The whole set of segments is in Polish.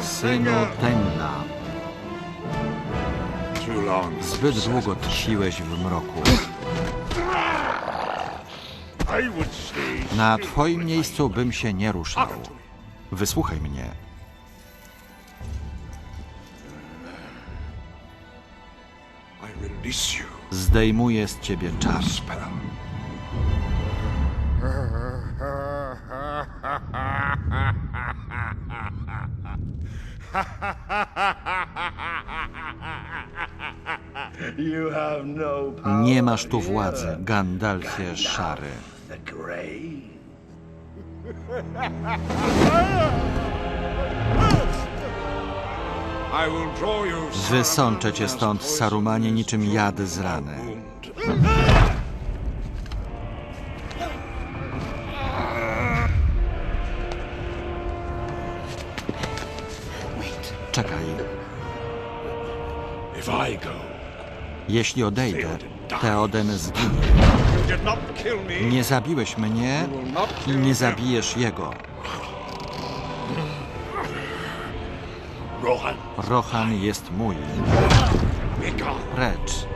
Synu long. zbyt długo tkwiłeś w mroku. Na twoim miejscu bym się nie ruszał. Wysłuchaj mnie. Zdejmuję z ciebie czar. Nie masz tu władzy, Gandalfie szary. Wysączę cię stąd, Sarumanie, niczym jad z rany. Jeśli odejdę, Teoden zginie. Nie zabiłeś mnie i nie zabijesz jego. Rohan, jest mój. Precz.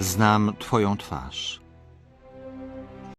Znam twoją twarz.